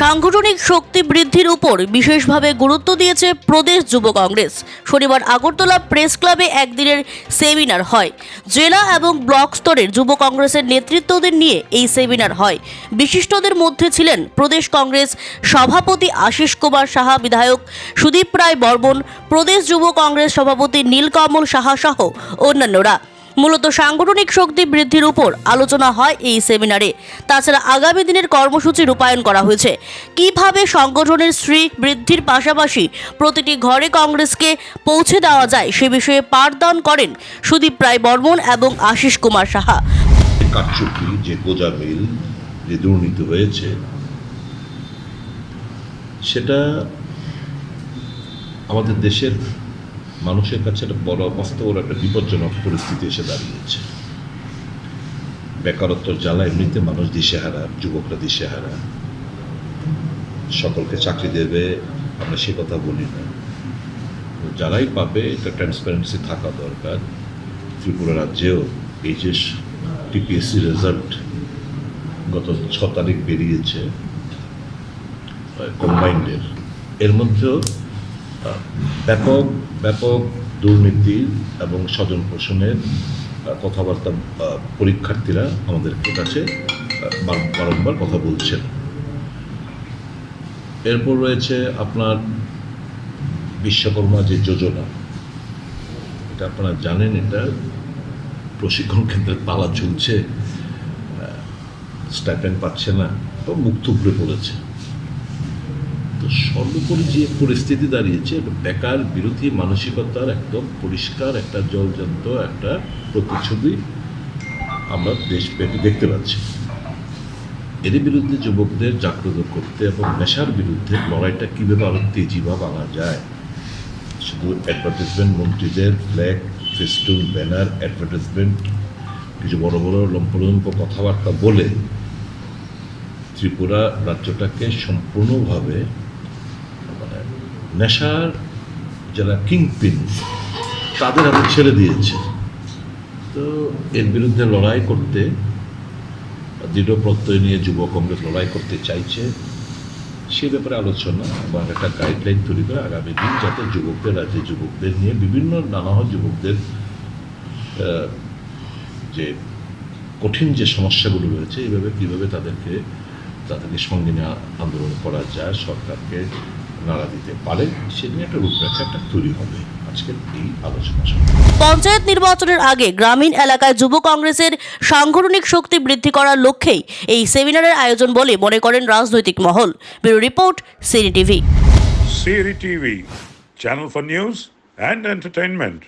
সাংগঠনিক শক্তি বৃদ্ধির উপর বিশেষভাবে গুরুত্ব দিয়েছে প্রদেশ যুব কংগ্রেস। শনিবার আগরতলা প্রেস ক্লাবে একদিনের সেমিনার হয়। জেলা এবং ব্লক স্তরের যুব কংগ্রেসের নেতৃত্বদের নিয়ে এই সেমিনার হয়। বিশিষ্টদের মধ্যে ছিলেন প্রদেশ কংগ্রেস সভাপতি আশিস কুমার সাহা, বিধায়ক সুদীপ রায় বর্মন, প্রদেশ যুব কংগ্রেস সভাপতি নীলকমল সাহা সহ অন্যান্যরা। মূলত সাংগঠনিক শক্তি বৃদ্ধির উপর আলোচনা হয় এই সেমিনারে। তাছাড়া আগামী দিনের কর্মসূচি রূপায়ণ করা হয়েছে। কীভাবে সংগঠনের শ্রী বৃদ্ধির পাশাপাশি প্রতিটি ঘরে কংগ্রেসকে পৌঁছে দেওয়া যায় সে বিষয়ে পাঠদান করেন সুদীপ রায় বর্মন এবং আশিস কুমার সাহা। যে গোজা মিল যে দুর্নীতি হয়েছে, সেটা আমাদের দেশের মানুষের কাছে একটা বড় বাস্তব বড় একটা বিপজ্জনক পরিস্থিতি এসে দাঁড়িয়েছে। বেকারত্বর জ্বালা এমনিতে মানুষ দিশেহারা যুবকরা দিশেহারা সকলকে চাকরি দেবে, আমরা সে কথা বলি না। যারাই পাবে এটা ট্রান্সপারেন্সি থাকা দরকার। ত্রিপুরা রাজ্যেও এই যে টিপিএসসি রেজাল্ট গত ছ তারিখ বেরিয়েছে কম্বাইন্ডের এর মধ্যেও ব্যাপক ব্যাপক দুর্নীতি এবং স্বজন পোষণের কথাবার্তা পরীক্ষার্থীরা আমাদের কাছে বারংবার কথা বলছেন। এরপর রয়েছে আপনার বিশ্বকর্মা যে যোজনা। এটা আপনারা জানেন, এটা প্রশিক্ষণ কেন্দ্রে তালা ঝুলছে স্টাইপেন্ড পাচ্ছে না তো মুখ থুবড়ে পড়েছে। সর্বোপরি যে পরিস্থিতি দাঁড়িয়েছে বেকার, বিরোধী, মানসিকতার একদম পরিষ্কার একটা জলজান্ত একটা প্রতিচ্ছবি আমরা দেশব্যাপী দেখতে পাচ্ছি। এর বিরুদ্ধে যুবকদের জাগ্রত করতে এবং নেশার বিরুদ্ধে লড়াইটা কীভাবে আরও তেজি বা আনা যায়, শুধু অ্যাডভার্টাইজমেন্ট মন্ত্রীদের ফ্ল্যাগ ফেস্টুন ব্যানার অ্যাডভার্টাইজমেন্ট কিছু বড় বড় লম্পলম্প কথাবার্তা বলে ত্রিপুরা রাজ্যটাকে সম্পূর্ণভাবে নেশার যারা কিংপিন, তাদের হাতে ছেড়ে দিয়েছে। তো এর বিরুদ্ধে লড়াই করতে, দৃঢ় প্রত্যয় নিয়ে যুব কংগ্রেস লড়াই করতে চাইছে, সে ব্যাপারে আলোচনা বা একটা গাইডলাইন তৈরি করে আগামী দিন যাতে যুবকদের, রাজ্যে যুবকদের নিয়ে বিভিন্ন নানা যুবকদের যে কঠিন যে সমস্যাগুলো রয়েছে এইভাবে কীভাবে তাদেরকে তাদেরকে সঙ্গে নিয়ে আন্দোলন করা যায়, সরকারকে নাড়া দিতে পারে সেদিন একটা রূপরেখা একটা তৈরি হবে। আজকের এই আলোচনা পঞ্চায়েত নির্বাচনের আগে গ্রামীণ এলাকায় যুব কংগ্রেসের সাংগঠনিক শক্তি বৃদ্ধি করার লক্ষ্যেই এই সেমিনারের আয়োজন বলে মনে করেন রাজনৈতিক মহল। Bureau report Sini TV. Siri TV channel for news and entertainment.